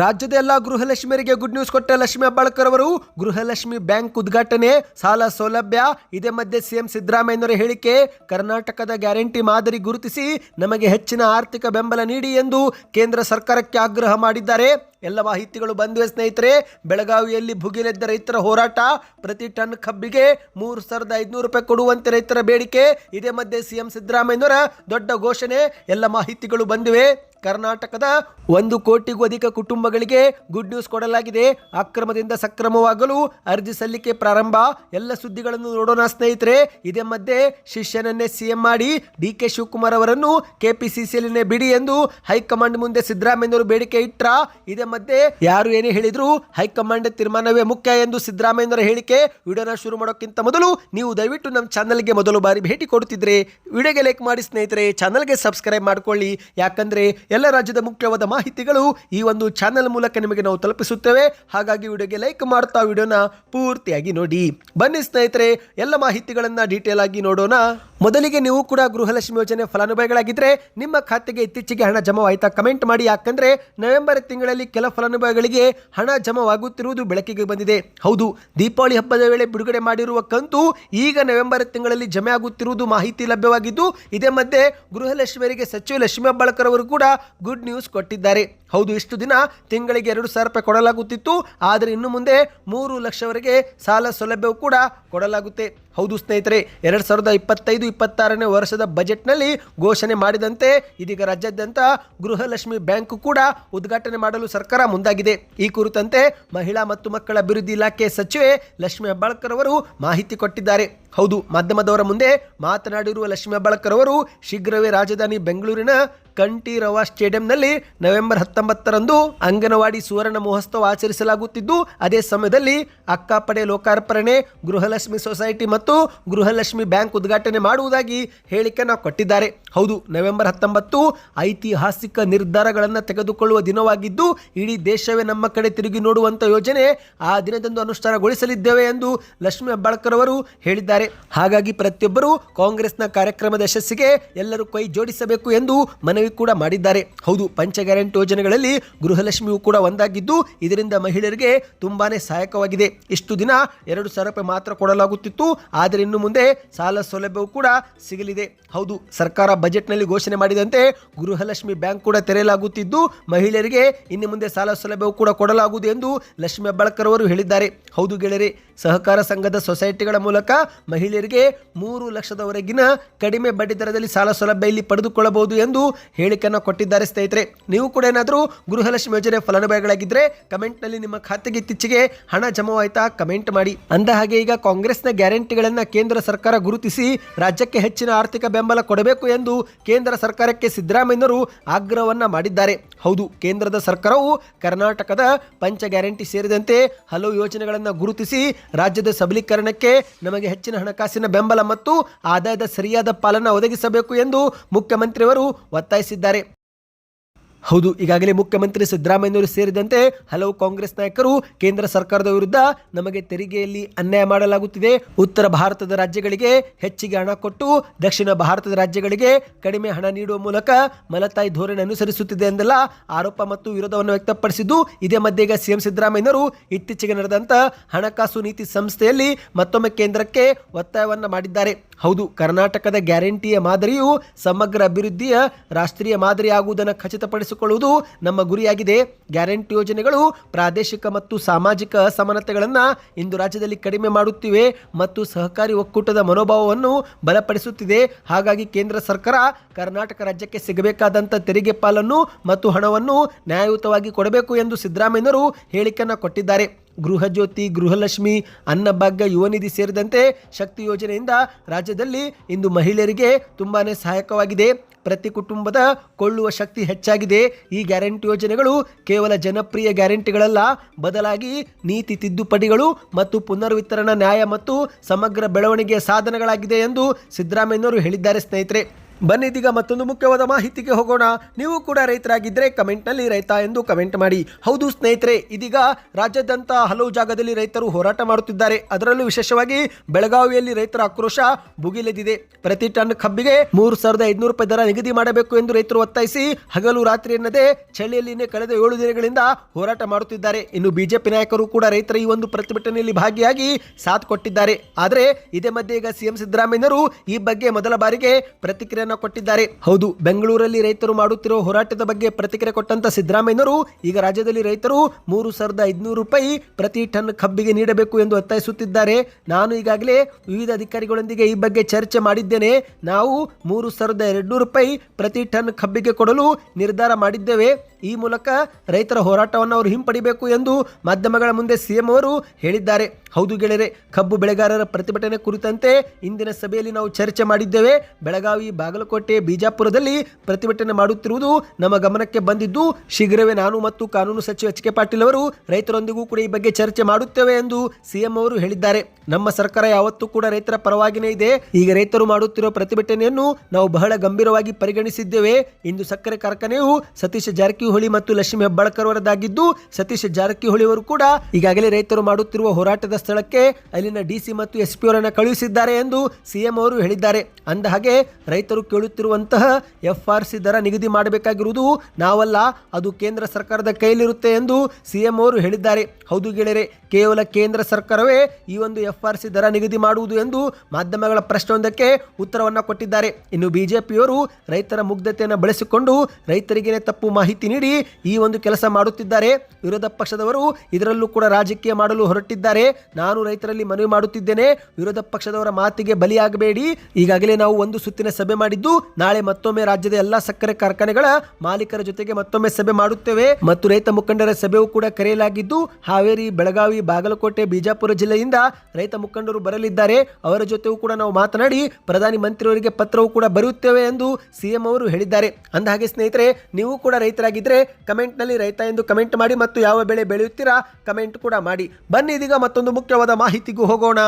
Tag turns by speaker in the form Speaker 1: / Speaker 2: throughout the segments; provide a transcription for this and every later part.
Speaker 1: ರಾಜ್ಯದ ಎಲ್ಲ ಗೃಹಲಕ್ಷ್ಮಿಯರಿಗೆ good news ಕೊಟ್ಟ ಲಕ್ಷ್ಮಿ ಹೆಬ್ಬಾಳ್ಕರ್ ಅವರು, ಗೃಹಲಕ್ಷ್ಮಿ ಬ್ಯಾಂಕ್ ಉದ್ಘಾಟನೆ, ಸಾಲ ಸೌಲಭ್ಯ, ಇದೇ ಮಧ್ಯೆ ಸಿಎಂ ಸಿದ್ದರಾಮಯ್ಯನವರ ಹೇಳಿಕೆ, ಕರ್ನಾಟಕದ ಗ್ಯಾರಂಟಿ ಮಾದರಿ ಗುರುತಿಸಿ ನಮಗೆ ಹೆಚ್ಚಿನ ಆರ್ಥಿಕ ಬೆಂಬಲ ನೀಡಿ ಎಂದು ಕೇಂದ್ರ ಸರ್ಕಾರಕ್ಕೆ ಆಗ್ರಹ ಮಾಡಿದ್ದಾರೆ. ಎಲ್ಲ ಮಾಹಿತಿಗಳು ಬಂದಿವೆ ಸ್ನೇಹಿತರೆ. ಬೆಳಗಾವಿಯಲ್ಲಿ ಭುಗಿಲೆದ್ದ ರೈತರ ಹೋರಾಟ, ಪ್ರತಿ ಟನ್ ಕಬ್ಬಿಗೆ ಮೂರು ಸಾವಿರದ ಐದುನೂರು ರೂಪಾಯಿ ಕೊಡುವಂತೆ ರೈತರ ಬೇಡಿಕೆ, ಇದೇ ಮಧ್ಯೆ ಸಿಎಂ ಸಿದ್ದರಾಮಯ್ಯನವರ ದೊಡ್ಡ ಘೋಷಣೆ, ಎಲ್ಲ ಮಾಹಿತಿಗಳು ಬಂದಿವೆ. ಕರ್ನಾಟಕದ ಒಂದು ಕೋಟಿಗೂ ಅಧಿಕ ಕುಟುಂಬಗಳಿಗೆ ಗುಡ್ ನ್ಯೂಸ್ ಕೊಡಲಾಗಿದೆ. ಅಕ್ರಮದಿಂದ ಸಕ್ರಮವಾಗಲು ಅರ್ಜಿ ಸಲ್ಲಿಕೆ ಪ್ರಾರಂಭ. ಎಲ್ಲ ಸುದ್ದಿಗಳನ್ನು ನೋಡೋಣ ಸ್ನೇಹಿತರೆ. ಇದೇ ಮಧ್ಯೆ ಶಿಷ್ಯನನ್ನೇ ಸಿಎಂ ಮಾಡಿ ಡಿ ಕೆ ಶಿವಕುಮಾರ್ ಅವರನ್ನು ಕೆಪಿಸಿಸಿಯಲ್ಲಿನೇ ಬಿಡಿ ಎಂದು ಹೈಕಮಾಂಡ್ ಮುಂದೆ ಸಿದ್ದರಾಮಯ್ಯನವರು ಬೇಡಿಕೆ ಇಟ್ರ. ಇದೇ ಮಧ್ಯೆ ಯಾರು ಏನೇ ಹೇಳಿದ್ರು ಹೈಕಮಾಂಡ್ ತೀರ್ಮಾನವೇ ಮುಖ್ಯ ಎಂದು ಸಿದ್ದರಾಮಯ್ಯನವರ ಹೇಳಿಕೆ. ವಿಡಿಯೋನ ಶುರು ಮಾಡೋಕ್ಕಿಂತ ಮೊದಲು ನೀವು ದಯವಿಟ್ಟು ನಮ್ಮ ಚಾನಲ್ಗೆ ಮೊದಲು ಬಾರಿ ಭೇಟಿ ಕೊಡುತ್ತಿದ್ರೆ ವಿಡಿಯೋಗೆ ಲೈಕ್ ಮಾಡಿ ಸ್ನೇಹಿತರೆ. ಚಾನಲ್ಗೆ ಸಬ್ಸ್ಕ್ರೈಬ್ ಮಾಡ್ಕೊಳ್ಳಿ. ಯಾಕಂದ್ರೆ ಎಲ್ಲ ರಾಜ್ಯದ ಮುಖ್ಯವಾದ ಮಾಹಿತಿಗಳು ಈ ಒಂದು ಚಾನೆಲ್ ಮೂಲಕ ನಿಮಗೆ ನಾವು ತಲುಪಿಸುತ್ತೇವೆ. ಹಾಗಾಗಿ ವಿಡಿಯೋಗೆ ಲೈಕ್ ಮಾಡ್ತಾ ವಿಡಿಯೋನ ಪೂರ್ತಿಯಾಗಿ ನೋಡಿ. ಬನ್ನಿ ಸ್ನೇಹಿತರೆ, ಎಲ್ಲ ಮಾಹಿತಿಗಳನ್ನು ಡೀಟೇಲ್ ಆಗಿ ನೋಡೋಣ. ಮೊದಲಿಗೆ ನೀವು ಕೂಡ ಗೃಹಲಕ್ಷ್ಮಿ ಯೋಜನೆ ಫಲಾನುಭವಿಗಳಾಗಿದ್ದರೆ ನಿಮ್ಮ ಖಾತೆಗೆ ಇತ್ತೀಚೆಗೆ ಹಣ ಜಮಾವಾಯಿತಾ ಕಮೆಂಟ್ ಮಾಡಿ, ಯಾಕಂದರೆ ನವೆಂಬರ್ ತಿಂಗಳಲ್ಲಿ ಕೆಲ ಫಲಾನುಭವಿಗಳಿಗೆ ಹಣ ಜಮಾವಾಗುತ್ತಿರುವುದು ಬೆಳಕಿಗೆ ಬಂದಿದೆ. ಹೌದು, ದೀಪಾವಳಿ ಹಬ್ಬದ ವೇಳೆ ಬಿಡುಗಡೆ ಮಾಡಿರುವ ಕಂತು ಈಗ ನವೆಂಬರ್ ತಿಂಗಳಲ್ಲಿ ಜಮೆ ಆಗುತ್ತಿರುವುದು ಮಾಹಿತಿ ಲಭ್ಯವಾಗಿದ್ದು, ಇದೇ ಮಧ್ಯೆ ಗೃಹಲಕ್ಷ್ಮಿಯರಿಗೆ ಸಚಿವ ಲಕ್ಷ್ಮೀ ಹೆಬ್ಬಾಳ್ಕರ್ ಅವರು ಕೂಡ ಗುಡ್ ನ್ಯೂಸ್ ಕೊಟ್ಟಿದ್ದಾರೆ. ಹೌದು, ಇಷ್ಟು ದಿನ ತಿಂಗಳಿಗೆ ಎರಡು ಸಾವಿರ ರೂಪಾಯಿ ಕೊಡಲಾಗುತ್ತಿತ್ತು. ಆದರೆ ಇನ್ನು ಮುಂದೆ ಮೂರು ಲಕ್ಷವರೆಗೆ ಸಾಲ ಸೌಲಭ್ಯವೂ ಕೂಡ ಕೊಡಲಾಗುತ್ತೆ. ಹೌದು ಸ್ನೇಹಿತರೆ, ಎರಡು ಸಾವಿರದ ಇಪ್ಪತ್ತೈದು, ಇಪ್ಪತ್ತಾರನೇ ವರ್ಷದ ಬಜೆಟ್ನಲ್ಲಿ ಘೋಷಣೆ ಮಾಡಿದಂತೆ ಇದೀಗ ರಾಜ್ಯಾದ್ಯಂತ ಗೃಹಲಕ್ಷ್ಮಿ ಬ್ಯಾಂಕ್ ಕೂಡ ಉದ್ಘಾಟನೆ ಮಾಡಲು ಸರ್ಕಾರ ಮುಂದಾಗಿದೆ. ಈ ಕುರಿತಂತೆ ಮಹಿಳಾ ಮತ್ತು ಮಕ್ಕಳ ಅಭಿವೃದ್ಧಿ ಇಲಾಖೆ ಸಚಿವೆ ಲಕ್ಷ್ಮಿ ಹೆಬ್ಬಾಳ್ಕರ್ ಅವರು ಮಾಹಿತಿ ಕೊಟ್ಟಿದ್ದಾರೆ. ಹೌದು, ಮಾಧ್ಯಮದವರ ಮುಂದೆ ಮಾತನಾಡಿರುವ ಲಕ್ಷ್ಮಿ ಹೆಬ್ಬಾಳ್ಕರ್ ಅವರು ಶೀಘ್ರವೇ ರಾಜಧಾನಿ ಬೆಂಗಳೂರಿನ ಕಂಠೀರವ ಸ್ಟೇಡಿಯಂನಲ್ಲಿ ನವೆಂಬರ್ ಹತ್ತೊಂಬತ್ತರಂದು ಅಂಗನವಾಡಿ ಸುವರ್ಣ ಮಹೋತ್ಸವ ಆಚರಿಸಲಾಗುತ್ತಿದ್ದು, ಅದೇ ಸಮಯದಲ್ಲಿ ಅಕ್ಕಪಡೆ ಲೋಕಾರ್ಪಣೆ, ಗೃಹಲಕ್ಷ್ಮಿ ಸೊಸೈಟಿ ಮತ್ತು ಗೃಹಲಕ್ಷ್ಮಿ ಬ್ಯಾಂಕ್ ಉದ್ಘಾಟನೆ ಮಾಡುವುದಾಗಿ ಹೇಳಿಕೆಯನ್ನು ಕೊಟ್ಟಿದ್ದಾರೆ. ಹೌದು, ನವೆಂಬರ್ ಹತ್ತೊಂಬತ್ತು ಐತಿಹಾಸಿಕ ನಿರ್ಧಾರಗಳನ್ನು ತೆಗೆದುಕೊಳ್ಳುವ ದಿನವಾಗಿದ್ದು, ಇಡೀ ದೇಶವೇ ನಮ್ಮ ಕಡೆ ತಿರುಗಿ ನೋಡುವಂತ ಯೋಜನೆ ಆ ದಿನದಂದು ಅನುಷ್ಠಾನಗೊಳಿಸಲಿದ್ದೇವೆ ಎಂದು ಲಕ್ಷ್ಮೀ ಹೆಬ್ಬಾಳ್ಕರ್ ಅವರು ಹೇಳಿದ್ದಾರೆ. ಹಾಗಾಗಿ ಪ್ರತಿಯೊಬ್ಬರು ಕಾಂಗ್ರೆಸ್ನ ಕಾರ್ಯಕ್ರಮದ ಯಶಸ್ಸಿಗೆ ಎಲ್ಲರೂ ಕೈ ಜೋಡಿಸಬೇಕು ಎಂದು ಮನವಿ ಕೂಡ ಮಾಡಿದ್ದಾರೆ. ಹೌದು ಪಂಚ ಗ್ಯಾರಂಟಿ ಯೋಜನೆಗಳಲ್ಲಿ ಗೃಹಲಕ್ಷ್ಮಿಯು ಕೂಡ ಒಂದಾಗಿದ್ದು, ಇದರಿಂದ ಮಹಿಳೆಯರಿಗೆ ತುಂಬಾನೇ ಸಹಾಯಕವಾಗಿದೆ. ಇಷ್ಟು ದಿನ ಎರಡು ಸಾವಿರ ರೂಪಾಯಿ ಮಾತ್ರ ಕೊಡಲಾಗುತ್ತಿತ್ತು. ಆದರೆ ಇನ್ನು ಮುಂದೆ ಸಾಲ ಸೌಲಭ್ಯವು ಕೂಡ ಸಿಗಲಿದೆ. ಹೌದು, ಸರ್ಕಾರ ಬಜೆಟ್ನಲ್ಲಿ ಘೋಷಣೆ ಮಾಡಿದಂತೆ ಗೃಹಲಕ್ಷ್ಮಿ ಬ್ಯಾಂಕ್ ಕೂಡ ತೆರೆಯಲಾಗುತ್ತಿದ್ದು, ಮಹಿಳೆಯರಿಗೆ ಇನ್ನು ಮುಂದೆ ಸಾಲ ಸೌಲಭ್ಯವು ಕೂಡ ಕೊಡಲಾಗುವುದು ಎಂದು ಲಕ್ಷ್ಮಿ ಹೆಬ್ಬಾಳ್ಕರ್ ಅವರು ಹೇಳಿದ್ದಾರೆ. ಹೌದು ಗೆಳೆಯರೆ, ಸಹಕಾರ ಸಂಘದ ಸೊಸೈಟಿಗಳ ಮೂಲಕ ಮಹಿಳೆಯರಿಗೆ ಮೂರು ಲಕ್ಷದವರೆಗಿನ ಕಡಿಮೆ ಬಡ್ಡಿ ದರದಲ್ಲಿ ಸಾಲ ಸೌಲಭ್ಯ ಇಲ್ಲಿ ಪಡೆದುಕೊಳ್ಳಬಹುದು ಎಂದು ಹೇಳಿಕೆಯನ್ನು ಕೊಟ್ಟಿದ್ದಾರೆ ಸ್ನೇಹಿತರೆ. ನೀವು ಕೂಡ ಏನಾದರೂ ಗೃಹಲಕ್ಷ್ಮಿ ಯೋಜನೆ ಫಲಾನುಭವಿಗಳಾಗಿದ್ದರೆ ಕಮೆಂಟ್ನಲ್ಲಿ ನಿಮ್ಮ ಖಾತೆಗೆ ಇತ್ತೀಚೆಗೆ ಹಣ ಜಮಾವಾಯ್ತಾ ಕಮೆಂಟ್ ಮಾಡಿ. ಅಂದ ಹಾಗೆ ಈಗ ಕಾಂಗ್ರೆಸ್ನ ಗ್ಯಾರಂಟಿಗಳನ್ನು ಕೇಂದ್ರ ಸರ್ಕಾರ ಗುರುತಿಸಿ ರಾಜ್ಯಕ್ಕೆ ಹೆಚ್ಚಿನ ಆರ್ಥಿಕ ಬೆಂಬಲ ಕೊಡಬೇಕು ಎಂದು ಕೇಂದ್ರ ಸರ್ಕಾರಕ್ಕೆ ಸಿದ್ದರಾಮಯ್ಯರು ಆಗ್ರಹವನ್ನು ಮಾಡಿದ್ದಾರೆ. ಹೌದು, ಕೇಂದ್ರದ ಸರ್ಕಾರವು ಕರ್ನಾಟಕದ ಪಂಚ ಗ್ಯಾರಂಟಿ ಸೇರಿದಂತೆ ಹಲವು ಯೋಜನೆಗಳನ್ನು ಗುರುತಿಸಿ ರಾಜ್ಯದ ಸಬಲೀಕರಣಕ್ಕೆ ನಮಗೆ ಹೆಚ್ಚಿನ ಹಣಕಾಸಿನ ಬೆಂಬಲ ಮತ್ತು ಆದಾಯದ ಸರಿಯಾದ ಪಾಲನ ಒದಗಿಸಬೇಕು ಎಂದು ಮುಖ್ಯಮಂತ್ರಿಯವರು ಒತ್ತಾಯಿಸಿದ್ದಾರೆ. ಹೌದು, ಈಗಾಗಲೇ ಮುಖ್ಯಮಂತ್ರಿ ಸಿದ್ದರಾಮಯ್ಯವರು ಸೇರಿದಂತೆ ಹಲವು ಕಾಂಗ್ರೆಸ್ ನಾಯಕರು ಕೇಂದ್ರ ಸರ್ಕಾರದ ವಿರುದ್ಧ ನಮಗೆ ತೆರಿಗೆಯಲ್ಲಿ ಅನ್ಯಾಯ ಮಾಡಲಾಗುತ್ತಿದೆ. ಉತ್ತರ ಭಾರತದ ರಾಜ್ಯಗಳಿಗೆ ಹೆಚ್ಚಿಗೆ ಹಣ ಕೊಟ್ಟು ದಕ್ಷಿಣ ಭಾರತದ ರಾಜ್ಯಗಳಿಗೆ ಕಡಿಮೆ ಹಣ ನೀಡುವ ಮೂಲಕ ಮಲತಾಯಿ ಧೋರಣೆ ಅನುಸರಿಸುತ್ತಿದೆ ಎಂದೆಲ್ಲ ಆರೋಪ ಮತ್ತು ವಿರೋಧವನ್ನು ವ್ಯಕ್ತಪಡಿಸಿದ್ದು, ಇದೇ ಮಧ್ಯೆ ಈಗ ಸಿಎಂ ಸಿದ್ದರಾಮಯ್ಯನವರು ಇತ್ತೀಚೆಗೆ ನಡೆದಂತ ಹಣಕಾಸು ನೀತಿ ಸಂಸ್ಥೆಯಲ್ಲಿ ಮತ್ತೊಮ್ಮೆ ಕೇಂದ್ರಕ್ಕೆ ಒತ್ತಾಯವನ್ನು ಮಾಡಿದ್ದಾರೆ. ಹೌದು, ಕರ್ನಾಟಕದ ಗ್ಯಾರಂಟಿಯ ಮಾದರಿಯು ಸಮಗ್ರ ಅಭಿವೃದ್ಧಿಯ ರಾಷ್ಟ್ರೀಯ ಮಾದರಿ ಆಗುವುದನ್ನು ಖಚಿತಪಡಿಸಿಕೊಳ್ಳುವುದು ನಮ್ಮ ಗುರಿಯಾಗಿದೆ. ಗ್ಯಾರಂಟಿ ಯೋಜನೆಗಳು ಪ್ರಾದೇಶಿಕ ಮತ್ತು ಸಾಮಾಜಿಕ ಅಸಮಾನತೆಗಳನ್ನು ಇಂದು ರಾಜ್ಯದಲ್ಲಿ ಕಡಿಮೆ ಮಾಡುತ್ತಿವೆ ಮತ್ತು ಸಹಕಾರಿ ಒಕ್ಕೂಟದ ಮನೋಭಾವವನ್ನು ಬಲಪಡಿಸುತ್ತಿದೆ. ಹಾಗಾಗಿ ಕೇಂದ್ರ ಸರ್ಕಾರ ಕರ್ನಾಟಕ ರಾಜ್ಯಕ್ಕೆ ಸಿಗಬೇಕಾದಂಥ ತೆರಿಗೆ ಪಾಲನ್ನು ಮತ್ತು ಹಣವನ್ನು ನ್ಯಾಯಯುತವಾಗಿ ಕೊಡಬೇಕು ಎಂದು ಸಿದ್ದರಾಮಯ್ಯನವರು ಹೇಳಿಕೆಯನ್ನು ಕೊಟ್ಟಿದ್ದಾರೆ. ಗೃಹಜ್ಯೋತಿ ಗೃಹಲಕ್ಷ್ಮಿ, ಅನ್ನಭಾಗ್ಯ, ಯುವನಿಧಿ ಸೇರಿದಂತೆ ಶಕ್ತಿ ಯೋಜನೆಯಿಂದ ರಾಜ್ಯದಲ್ಲಿ ಇಂದು ಮಹಿಳೆಯರಿಗೆ ತುಂಬಾ ಸಹಾಯಕವಾಗಿದೆ. ಪ್ರತಿ ಕುಟುಂಬದ ಕೊಳ್ಳುವ ಶಕ್ತಿ ಹೆಚ್ಚಾಗಿದೆ. ಈ ಗ್ಯಾರಂಟಿ ಯೋಜನೆಗಳು ಕೇವಲ ಜನಪ್ರಿಯ ಗ್ಯಾರಂಟಿಗಳಲ್ಲ, ಬದಲಾಗಿ ನೀತಿ ತಿದ್ದುಪಡಿಗಳು ಮತ್ತು ಪುನರ್ವಿತರಣಾ ನ್ಯಾಯ ಮತ್ತು ಸಮಗ್ರ ಬೆಳವಣಿಗೆಯ ಸಾಧನಗಳಾಗಿದೆ ಎಂದು ಸಿದ್ದರಾಮಯ್ಯನವರು ಹೇಳಿದ್ದಾರೆ ಸ್ನೇಹಿತರೆ. ಬನ್ನಿ ಇದೀಗ ಮತ್ತೊಂದು ಮುಖ್ಯವಾದ ಮಾಹಿತಿಗೆ ಹೋಗೋಣ. ನೀವು ಕೂಡ ರೈತರಾಗಿದ್ದರೆ ಕಮೆಂಟ್ನಲ್ಲಿ ರೈತ ಎಂದು ಕಮೆಂಟ್ ಮಾಡಿ. ಹೌದು ಸ್ನೇಹಿತರೆ, ಇದೀಗ ರಾಜ್ಯಾದ್ಯಂತ ಹಲವು ಜಾಗದಲ್ಲಿ ರೈತರು ಹೋರಾಟ ಮಾಡುತ್ತಿದ್ದಾರೆ. ಅದರಲ್ಲೂ ವಿಶೇಷವಾಗಿ ಬೆಳಗಾವಿಯಲ್ಲಿ ರೈತರ ಆಕ್ರೋಶ ಭುಗಿಲೆದಿದೆ. ಪ್ರತಿ ಟನ್ ಕಬ್ಬಿಗೆ ಮೂರು ಸಾವಿರದ ಐದುನೂರು ರೂಪಾಯಿ ದರ ನಿಗದಿ ಮಾಡಬೇಕು ಎಂದು ರೈತರು ಒತ್ತಾಯಿಸಿ ಹಗಲು ರಾತ್ರಿ ಎನ್ನದೇ ಚಳಿಯಲ್ಲಿನೇ ಕಳೆದ ಏಳು ದಿನಗಳಿಂದ ಹೋರಾಟ ಮಾಡುತ್ತಿದ್ದಾರೆ. ಇನ್ನು ಬಿಜೆಪಿ ನಾಯಕರು ಕೂಡ ರೈತರ ಈ ಒಂದು ಪ್ರತಿಭಟನೆಯಲ್ಲಿ ಭಾಗಿಯಾಗಿ ಸಾಥ್ ಕೊಟ್ಟಿದ್ದಾರೆ. ಆದರೆ ಇದೇ ಮಧ್ಯೆ ಈಗ ಸಿಎಂ ಸಿದ್ದರಾಮಯ್ಯರು ಈ ಬಗ್ಗೆ ಮೊದಲ ಬಾರಿಗೆ ಕೊಟ್ಟಿದ್ದಾರೆ. ಹೌದು, ಬೆಂಗಳೂರಲ್ಲಿ ರೈತರು ಮಾಡುತ್ತಿರುವ ಹೋರಾಟದ ಬಗ್ಗೆ ಪ್ರತಿಕ್ರಿಯೆ ಕೊಟ್ಟಂತ ಸಿದ್ದರಾಮಯ್ಯನವರು ಈಗ ರಾಜ್ಯದಲ್ಲಿ ರೈತರು ಮೂರು ಸಾವಿರದ ಐದುನೂರು ರೂಪಾಯಿ ಪ್ರತಿ ಟನ್ ಕಬ್ಬಿಗೆ ನೀಡಬೇಕು ಎಂದು ಒತ್ತಾಯಿಸುತ್ತಿದ್ದಾರೆ. ನಾನು ಈಗಾಗಲೇ ವಿವಿಧ ಅಧಿಕಾರಿಗಳೊಂದಿಗೆ ಈ ಬಗ್ಗೆ ಚರ್ಚೆ ಮಾಡಿದ್ದೇನೆ. ನಾವು ಮೂರು ಸಾವಿರದ ಎರಡುನೂರು ರೂಪಾಯಿ ಪ್ರತಿ ಟನ್ ಕಬ್ಬಿಗೆ ಕೊಡಲು ನಿರ್ಧಾರ ಮಾಡಿದ್ದೇವೆ. ಈ ಮೂಲಕ ರೈತರ ಹೋರಾಟವನ್ನು ಅವರು ಹಿಂಪಡಿಬೇಕು ಎಂದು ಮಾಧ್ಯಮಗಳ ಮುಂದೆ ಸಿಎಂ ಅವರು ಹೇಳಿದ್ದಾರೆ. ಹೌದು ಗೆಳೆಯರೆ, ಕಬ್ಬು ಬೆಳೆಗಾರರ ಪ್ರತಿಭಟನೆ ಕುರಿತಂತೆ ಇಂದಿನ ಸಭೆಯಲ್ಲಿ ನಾವು ಚರ್ಚೆ ಮಾಡಿದ್ದೇವೆ. ಬೆಳಗಾವಿ ಬಾಗಲಕೋಟೆ, ಬಿಜಾಪುರದಲ್ಲಿ ಪ್ರತಿಭಟನೆ ಮಾಡುತ್ತಿರುವುದು ನಮ್ಮ ಗಮನಕ್ಕೆ ಬಂದಿದ್ದು, ಶೀಘ್ರವೇ ನಾನು ಮತ್ತು ಕಾನೂನು ಸಚಿವ ಎಚ್ ಕೆ ಪಾಟೀಲ್ ಅವರು ರೈತರೊಂದಿಗೂ ಕೂಡ ಈ ಬಗ್ಗೆ ಚರ್ಚೆ ಮಾಡುತ್ತೇವೆ ಎಂದು ಸಿಎಂ ಅವರು ಹೇಳಿದ್ದಾರೆ. ನಮ್ಮ ಸರ್ಕಾರ ಯಾವತ್ತೂ ಕೂಡ ರೈತರ ಪರವಾಗಿನೇ ಇದೆ. ಈಗ ರೈತರು ಮಾಡುತ್ತಿರುವ ಪ್ರತಿಭಟನೆಯನ್ನು ನಾವು ಬಹಳ ಗಂಭೀರವಾಗಿ ಪರಿಗಣಿಸಿದ್ದೇವೆ. ಇಂದು ಸಕ್ಕರೆ ಕಾರ್ಖಾನೆಯು ಸತೀಶ್ ಜಾರಕಿಹೊಳಿ ಮತ್ತು ಲಕ್ಷ್ಮೀ ಹೆಬ್ಬಾಳ್ಕರ್ ಅವರದಾಗಿದ್ದು, ಸತೀಶ್ ಜಾರಕಿಹೊಳಿ ಅವರು ಕೂಡ ಈಗಾಗಲೇ ರೈತರು ಮಾಡುತ್ತಿರುವ ಹೋರಾಟದ ಸ್ಥಳಕ್ಕೆ ಅಲ್ಲಿನ ಡಿಸಿ ಮತ್ತು ಎಸ್ಪಿ ಅವರನ್ನು ಕಳುಹಿಸಿದ್ದಾರೆ ಎಂದು ಸಿಎಂ ಅವರು ಹೇಳಿದ್ದಾರೆ. ಅಂದ ಹಾಗೆ ರೈತರು ಕೇಳುತ್ತಿರುವಂತಹ ಎಫ್ ಆರ್ ಸಿ ದರ ನಿಗದಿ ಮಾಡಬೇಕಾಗಿರುವುದು ನಾವಲ್ಲ, ಅದು ಕೇಂದ್ರ ಸರ್ಕಾರದ ಕೈಯಲ್ಲಿರುತ್ತೆ ಎಂದು ಸಿಎಂ ಅವರು ಹೇಳಿದ್ದಾರೆ. ಹೌದು ಗೆಳೆಯರೆ, ಕೇವಲ ಕೇಂದ್ರ ಸರ್ಕಾರವೇ ಈ ಒಂದು ಎಫ್ ಆರ್ ಸಿ ದರ ನಿಗದಿ ಮಾಡುವುದು ಎಂದು ಮಾಧ್ಯಮಗಳ ಪ್ರಶ್ನೆಯೊಂದಕ್ಕೆ ಉತ್ತರವನ್ನು ಕೊಟ್ಟಿದ್ದಾರೆ. ಇನ್ನು ಬಿಜೆಪಿಯವರು ರೈತರ ಮುಗ್ಧತೆಯನ್ನು ಬಳಸಿಕೊಂಡು ರೈತರಿಗೇನೆ ತಪ್ಪು ಮಾಹಿತಿ ನೀಡಿ ಈ ಒಂದು ಕೆಲಸ ಮಾಡುತ್ತಿದ್ದಾರೆ. ವಿರೋಧ ಪಕ್ಷದವರು ಇದರಲ್ಲೂ ಕೂಡ ರಾಜಕೀಯ ಮಾಡಲು ಹೊರಟಿದ್ದಾರೆ. ನಾನು ರೈತರಲ್ಲಿ ಮನವಿ ಮಾಡುತ್ತಿದ್ದೇನೆ. ವಿರೋಧ ಪಕ್ಷದವರ ಮಾತಿಗೆ ಬಲಿಯಾಗಬೇಡಿ. ಈಗಾಗಲೇ ನಾವು ಒಂದು ಸುತ್ತಿನ ಸಭೆ ಮಾಡಿದ್ದು ನಾಳೆ ಮತ್ತೊಮ್ಮೆ ರಾಜ್ಯದ ಎಲ್ಲಾ ಸಕ್ಕರೆ ಕಾರ್ಖಾನೆಗಳ ಮಾಲೀಕರ ಜೊತೆಗೆ ಮತ್ತೊಮ್ಮೆ ಸಭೆ ಮಾಡುತ್ತೇವೆ. ಮತ್ತು ರೈತ ಮುಖಂಡರ ಸಭೆಯೂ ಕೂಡ ಕರೆಯಲಾಗಿದ್ದು, ಹಾವೇರಿ, ಬೆಳಗಾವಿ, ಬಾಗಲಕೋಟೆ, ಬಿಜಾಪುರ ಜಿಲ್ಲೆಯಿಂದ ರೈತ ಮುಖಂಡರು ಬರಲಿದ್ದಾರೆ. ಅವರ ಜೊತೆಯೂ ಕೂಡ ನಾವು ಮಾತನಾಡಿ ಪ್ರಧಾನಿ ಮಂತ್ರಿಯವರಿಗೆ ಪತ್ರವೂ ಕೂಡ ಬರೆಯುತ್ತೇವೆ ಎಂದು ಸಿಎಂ ಅವರು ಹೇಳಿದ್ದಾರೆ. ಅಂದಹಾಗೆ ಸ್ನೇಹಿತರೆ, ನೀವು ಕೂಡ ರೈತರಾಗಿದ್ದರೆ ಕಮೆಂಟ್ನಲ್ಲಿ ರೈತ ಎಂದು ಕಮೆಂಟ್ ಮಾಡಿ ಮತ್ತು ಯಾವ ಬೆಳೆ ಬೆಳೆಯುತ್ತೀರಾ ಕಮೆಂಟ್ ಕೂಡ ಮಾಡಿ. ಬನ್ನಿ ಇದೀಗ ಮತ್ತೊಂದು ಮುಖ್ಯವಾದ ಮಾಹಿತಿಗೂ ಹೋಗೋಣ.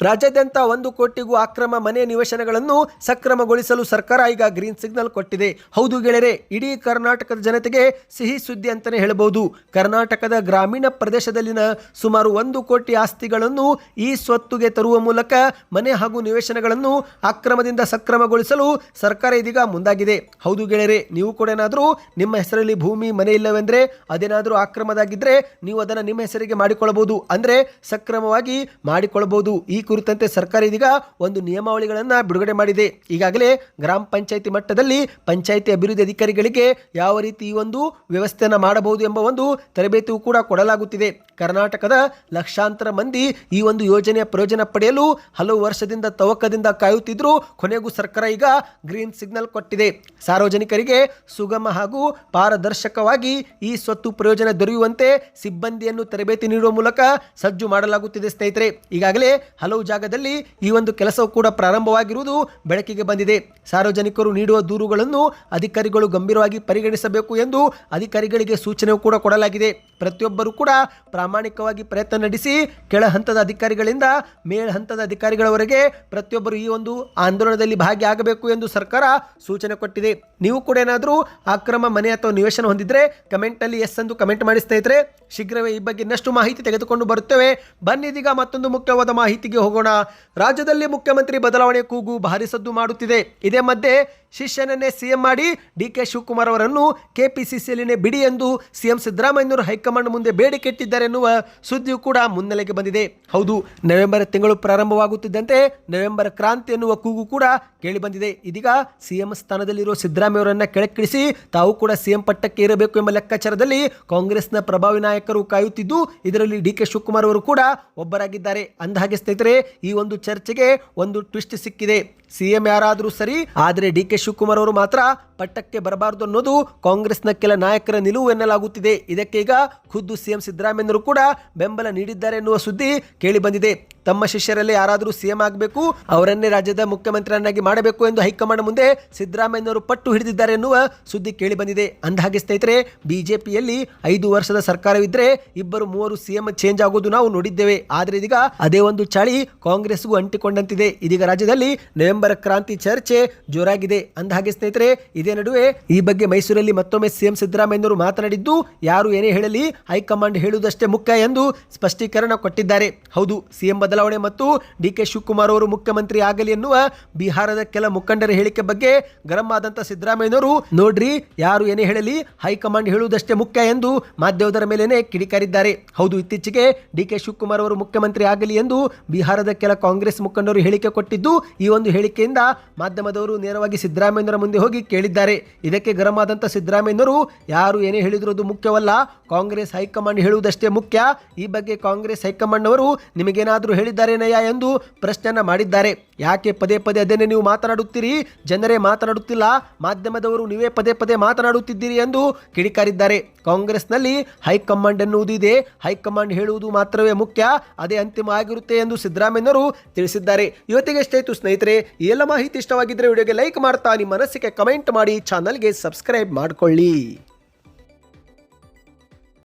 Speaker 1: ರಾಜ್ಯಾದ್ಯಂತ ಒಂದು ಕೋಟಿಗೂ ಅಕ್ರಮ ಮನೆ ನಿವೇಶನಗಳನ್ನು ಸಕ್ರಮಗೊಳಿಸಲು ಸರ್ಕಾರ ಈಗ ಗ್ರೀನ್ ಸಿಗ್ನಲ್ ಕೊಟ್ಟಿದೆ. ಹೌದು ಗೆಳೆಯರೆ, ಇಡೀ ಕರ್ನಾಟಕದ ಜನತೆಗೆ ಸಿಹಿ ಸುದ್ದಿ ಅಂತಲೇ ಹೇಳಬಹುದು ಕರ್ನಾಟಕದ ಗ್ರಾಮೀಣ ಪ್ರದೇಶದಲ್ಲಿನ ಸುಮಾರು ಒಂದು ಕೋಟಿ ಆಸ್ತಿಗಳನ್ನು ಈ ಸ್ವತ್ತುಗೆ ತರುವ ಮೂಲಕ ಮನೆ ಹಾಗೂ ನಿವೇಶನಗಳನ್ನು ಅಕ್ರಮದಿಂದ ಸಕ್ರಮಗೊಳಿಸಲು ಸರ್ಕಾರ ಇದೀಗ ಮುಂದಾಗಿದೆ. ಹೌದು ಗೆಳೆಯರೆ, ನೀವು ಕೂಡ ಏನಾದರೂ ನಿಮ್ಮ ಹೆಸರಲ್ಲಿ ಭೂಮಿ, ಮನೆ ಇಲ್ಲವೆಂದರೆ ಅದೇನಾದರೂ ಅಕ್ರಮದಾಗಿದ್ದರೆ ನೀವು ಅದನ್ನು ನಿಮ್ಮ ಹೆಸರಿಗೆ ಮಾಡಿಕೊಳ್ಳಬಹುದು ಅಂದರೆ ಸಕ್ರಮವಾಗಿ ಮಾಡಿಕೊಳ್ಳಬಹುದು ಈ ಕುರಿತಂತೆ ಸರ್ಕಾರ ಇದೀಗ ಒಂದು ನಿಯಮಾವಳಿಗಳನ್ನು ಬಿಡುಗಡೆ ಮಾಡಿದೆ. ಈಗಾಗಲೇ ಗ್ರಾಮ ಪಂಚಾಯಿತಿ ಮಟ್ಟದಲ್ಲಿ ಪಂಚಾಯಿತಿ ಅಭಿವೃದ್ಧಿ ಅಧಿಕಾರಿಗಳಿಗೆ ಯಾವ ರೀತಿ ಈ ಒಂದು ವ್ಯವಸ್ಥೆಯನ್ನು ಮಾಡಬಹುದು ಎಂಬ ಒಂದು ತರಬೇತಿಯೂ ಕೂಡ ಕೊಡಲಾಗುತ್ತಿದೆ. ಕರ್ನಾಟಕದ ಲಕ್ಷಾಂತರ ಮಂದಿ ಈ ಒಂದು ಯೋಜನೆಯ ಪ್ರಯೋಜನ ಪಡೆಯಲು ಹಲವು ವರ್ಷದಿಂದ ತವಕದಿಂದ ಕಾಯುತ್ತಿದ್ದರೂ ಕೊನೆಗೂ ಸರ್ಕಾರ ಈಗ ಗ್ರೀನ್ ಸಿಗ್ನಲ್ ಕೊಟ್ಟಿದೆ. ಸಾರ್ವಜನಿಕರಿಗೆ ಸುಗಮ ಹಾಗೂ ಪಾರದರ್ಶಕವಾಗಿ ಈ ಸ್ವತ್ತು ಪ್ರಯೋಜನ ದೊರೆಯುವಂತೆ ಸಿಬ್ಬಂದಿಯನ್ನು ತರಬೇತಿ ನೀಡುವ ಮೂಲಕ ಸಜ್ಜು ಮಾಡಲಾಗುತ್ತಿದೆ ಸ್ನೇಹಿತರೆ. ಈಗಾಗಲೇ ಹಲವು ಜಾಗದಲ್ಲಿ ಈ ಒಂದು ಕೆಲಸವು ಕೂಡ ಪ್ರಾರಂಭವಾಗಿರುವುದು ಬೆಳಕಿಗೆ ಬಂದಿದೆ. ಸಾರ್ವಜನಿಕರು ನೀಡುವ ದೂರುಗಳನ್ನು ಅಧಿಕಾರಿಗಳು ಗಂಭೀರವಾಗಿ ಪರಿಗಣಿಸಬೇಕು ಎಂದು ಅಧಿಕಾರಿಗಳಿಗೆ ಸೂಚನೆಯೂ ಕೂಡ ಕೊಡಲಾಗಿದೆ. ಪ್ರತಿಯೊಬ್ಬರು ಕೂಡ ಪ್ರಾಮಾಣಿಕವಾಗಿ ಪ್ರಯತ್ನ ನಡೆಸಿ ಕೆಳ ಹಂತದ ಅಧಿಕಾರಿಗಳಿಂದ ಮೇಲ್ ಹಂತದ ಅಧಿಕಾರಿಗಳವರೆಗೆ ಪ್ರತಿಯೊಬ್ಬರು ಈ ಒಂದು ಆಂದೋಲನದಲ್ಲಿ ಭಾಗಿಯಾಗಬೇಕು ಎಂದು ಸರ್ಕಾರ ಸೂಚನೆ ಕೊಟ್ಟಿದೆ. ನೀವು ಕೂಡ ಏನಾದರೂ ಅಕ್ರಮ ಮನೆ ಅಥವಾ ನಿವೇಶನ ಹೊಂದಿದ್ರೆ ಕಮೆಂಟಲ್ಲಿ ಎಸ್ ಎಂದು ಕಮೆಂಟ್ ಮಾಡಿ ಸ್ನೇಹಿತರೆ. ಶೀಘ್ರವೇ ಈ ಬಗ್ಗೆ ಇನ್ನಷ್ಟು ಮಾಹಿತಿ ತೆಗೆದುಕೊಂಡು ಬರುತ್ತೇವೆ. ಬನ್ನಿ ಇದೀಗ ಮತ್ತೊಂದು ಮುಖ್ಯವಾದ ಮಾಹಿತಿಗೆ ಹೋಗೋಣ. ರಾಜ್ಯದಲ್ಲಿ ಮುಖ್ಯಮಂತ್ರಿ ಬದಲಾವಣೆ ಕೂಗು ಭಾರಿ ಸದ್ದು ಮಾಡುತ್ತಿದೆ. ಇದೇ ಮಧ್ಯೆ ಶಿಷ್ಯನನ್ನೇ ಸಿಎಂ ಮಾಡಿ ಡಿ ಕೆ ಶಿವಕುಮಾರ್ ಅವರನ್ನು ಕೆಪಿಸಿಸಿಯಲ್ಲಿನೇ ಬಿಡಿ ಎಂದು ಸಿಎಂ ಸಿದ್ದರಾಮಯ್ಯನವರು ಹೈಕಮಾಂಡ್ ಮುಂದೆ ಬೇಡಿಕೆ ಇಟ್ಟಿದ್ದಾರೆ ಎನ್ನುವ ಸುದ್ದಿಯು ಕೂಡ ಮುನ್ನೆಲೆಗೆ ಬಂದಿದೆ. ಹೌದು, ನವೆಂಬರ್ ತಿಂಗಳು ಪ್ರಾರಂಭವಾಗುತ್ತಿದ್ದಂತೆ ನವೆಂಬರ್ ಕ್ರಾಂತಿ ಎನ್ನುವ ಕೂಗು ಕೂಡ ಕೇಳಿಬಂದಿದೆ ಇದೀಗ ಸಿಎಂ ಸ್ಥಾನದಲ್ಲಿರುವ ಸಿದ್ದರಾಮಯ್ಯವರನ್ನ ಕೆಳಕ್ಕಿಳಿಸಿ ತಾವು ಕೂಡ ಸಿಎಂ ಪಟ್ಟಕ್ಕೆ ಇರಬೇಕು ಎಂಬ ಲೆಕ್ಕಾಚಾರದಲ್ಲಿ ಕಾಂಗ್ರೆಸ್ನ ಪ್ರಭಾವಿ ನಾಯಕರು ಕಾಯುತ್ತಿದ್ದು, ಇದರಲ್ಲಿ ಡಿ ಕೆ ಶಿವಕುಮಾರ್ ಅವರು ಕೂಡ ಒಬ್ಬರಾಗಿದ್ದಾರೆ. ಅಂದಹಾಗೆ ಸ್ನೇಹಿತರೆ, ಈ ಒಂದು ಚರ್ಚೆಗೆ ಒಂದು ಟ್ವಿಸ್ಟ್ ಸಿಕ್ಕಿದೆ. ಸಿಎಂ ಯಾರಾದರೂ ಸರಿ, ಆದರೆ ಡಿ ಕೆ ಶಿವಕುಮಾರ್ ಅವರು ಮಾತ್ರ ಪಟ್ಟಕ್ಕೆ ಬರಬಾರದು ಅನ್ನೋದು ಕಾಂಗ್ರೆಸ್ನ ಕೆಲ ನಾಯಕರ ನಿಲುವು ಎನ್ನಲಾಗುತ್ತಿದೆ. ಇದಕ್ಕೆ ಈಗ ಖುದ್ದು ಸಿಎಂ ಸಿದ್ದರಾಮಯ್ಯನವರು ಕೂಡ ಬೆಂಬಲ ನೀಡಿದ್ದಾರೆ ಎನ್ನುವ ಸುದ್ದಿ ಕೇಳಿ ಬಂದಿದೆ. ತಮ್ಮ ಶಿಷ್ಯರಲ್ಲಿ ಯಾರಾದರೂ ಸಿಎಂ ಆಗಬೇಕು, ಅವರನ್ನೇ ರಾಜ್ಯದ ಮುಖ್ಯಮಂತ್ರಿಯನ್ನಾಗಿ ಮಾಡಬೇಕು ಎಂದು ಹೈಕಮಾಂಡ್ ಮುಂದೆ ಸಿದ್ದರಾಮಯ್ಯನವರು ಪಟ್ಟು ಹಿಡಿದಿದ್ದಾರೆ ಎನ್ನುವ ಸುದ್ದಿ ಕೇಳಿ ಬಂದಿದೆ. ಅಂದಹಾಗೆ ಸ್ನೇಹಿತರೆ, ಬಿಜೆಪಿಯಲ್ಲಿ ಐದು ವರ್ಷದ ಸರ್ಕಾರವಿದ್ರೆ ಇಬ್ಬರು ಮೂವರು ಸಿಎಂ ಚೇಂಜ್ ಆಗೋದು ನಾವು ನೋಡಿದ್ದೇವೆ. ಆದರೆ ಇದೀಗ ಅದೇ ಒಂದು ಚಾಳಿ ಕಾಂಗ್ರೆಸ್ಗೂ ಅಂಟಿಕೊಂಡಂತಿದೆ. ಇದೀಗ ರಾಜ್ಯದಲ್ಲಿ ನವೆಂಬರ್ ಕ್ರಾಂತಿ ಚರ್ಚೆ ಜೋರಾಗಿದೆ. ಅಂದಹಾಗೆ ಸ್ನೇಹಿತರೆ, ಇದೇ ನಡುವೆ ಈ ಬಗ್ಗೆ ಮೈಸೂರಲ್ಲಿ ಮತ್ತೊಮ್ಮೆ ಸಿಎಂ ಸಿದ್ದರಾಮಯ್ಯನವರು ಮಾತನಾಡಿದ್ದು, ಯಾರು ಏನೇ ಹೇಳಲಿ ಹೈಕಮಾಂಡ್ ಹೇಳುವುದಷ್ಟೇ ಮುಖ್ಯ ಎಂದು ಸ್ಪಷ್ಟೀಕರಣ ಕೊಟ್ಟಿದ್ದಾರೆ. ಹೌದು, ಸಿಎಂ ಬದಲಾವಣೆ ಮತ್ತು ಡಿ ಕೆ ಶಿವಕುಮಾರ್ ಅವರು ಮುಖ್ಯಮಂತ್ರಿ ಆಗಲಿ ಎನ್ನುವ ಬಿಹಾರದ ಕೆಲ ಮುಖಂಡರ ಹೇಳಿಕೆ ಬಗ್ಗೆ ಗರಂ ಆದಂತ ಸಿದ್ದರಾಮಯ್ಯನವರು, ನೋಡ್ರಿ, ಯಾರು ಏನೇ ಹೇಳಲಿ ಹೈಕಮಾಂಡ್ ಹೇಳುವುದಷ್ಟೇ ಮುಖ್ಯ ಎಂದು ಮಾಧ್ಯಮದರ ಮೇಲೇನೆ ಕಿಡಿಕಾರಿದ್ದಾರೆ. ಹೌದು, ಇತ್ತೀಚೆಗೆ ಡಿ ಕೆ ಶಿವಕುಮಾರ್ ಅವರು ಮುಖ್ಯಮಂತ್ರಿ ಆಗಲಿ ಎಂದು ಬಿಹಾರದ ಕೆಲ ಕಾಂಗ್ರೆಸ್ ಮುಖಂಡರು ಹೇಳಿಕೆ ಕೊಟ್ಟಿದ್ದು, ಈ ಒಂದು ಹೇಳಿಕೆಯಿಂದ ಮಾಧ್ಯಮದವರು ನೇರವಾಗಿ ಸಿದ್ದರಾಮಯ್ಯನವರ ಮುಂದೆ ಹೋಗಿ ಕೇಳಿದ್ದಾರೆ. ಇದಕ್ಕೆ ಗರಂ ಆದಂತ ಸಿದ್ದರಾಮಯ್ಯನವರು, ಯಾರು ಏನೇ ಹೇಳಿದ್ರು ಅದು ಮುಖ್ಯವಲ್ಲ, ಕಾಂಗ್ರೆಸ್ ಹೈಕಮಾಂಡ್ ಹೇಳುವುದಷ್ಟೇ ಮುಖ್ಯ. ಈ ಬಗ್ಗೆ ಕಾಂಗ್ರೆಸ್ ಹೈಕಮಾಂಡ್ ಅವರು ನಿಮಗೇನಾದರೂ ಹೇಳಿದ್ದಾರೇನಯ್ಯ ಎಂದು ಪ್ರಶ್ನೆಯನ್ನು ಮಾಡಿದ್ದಾರೆ. ಯಾಕೆ ಪದೇ ಪದೇ ಅದನ್ನೇ ನೀವು ಮಾತನಾಡುತ್ತೀರಿ? ಜನರೇ ಮಾತನಾಡುತ್ತಿಲ್ಲ, ಮಾಧ್ಯಮದವರು ನೀವೇ ಪದೇ ಪದೇ ಮಾತನಾಡುತ್ತಿದ್ದೀರಿ ಎಂದು ಕಿಡಿಕಾರಿದ್ದಾರೆ. ಕಾಂಗ್ರೆಸ್ನಲ್ಲಿ ಹೈಕಮಾಂಡ್ ಎನ್ನುವುದಿದೆ ಹೈಕಮಾಂಡ್ ಹೇಳುವುದು ಮಾತ್ರವೇ ಮುಖ್ಯ, ಅದೇ ಅಂತಿಮ ಆಗಿರುತ್ತೆ ಎಂದು ಸಿದ್ದರಾಮಯ್ಯನವರು ತಿಳಿಸಿದ್ದಾರೆ. ಇವತ್ತಿಗೆ ಇಷ್ಟಾಯಿತು ಸ್ನೇಹಿತರೆ. ಎಲ್ಲ ಮಾಹಿತಿ ಇಷ್ಟವಾಗಿದ್ದರೆ ವಿಡಿಯೋಗೆ ಲೈಕ್ ಮಾಡ್ತಾ, ನಿಮ್ಮ ಮನಸ್ಸಿಗೆ ಕಮೆಂಟ್ ಮಾಡಿ, ಚಾನಲ್ಗೆ ಸಬ್ಸ್ಕ್ರೈಬ್ ಮಾಡಿಕೊಳ್ಳಿ.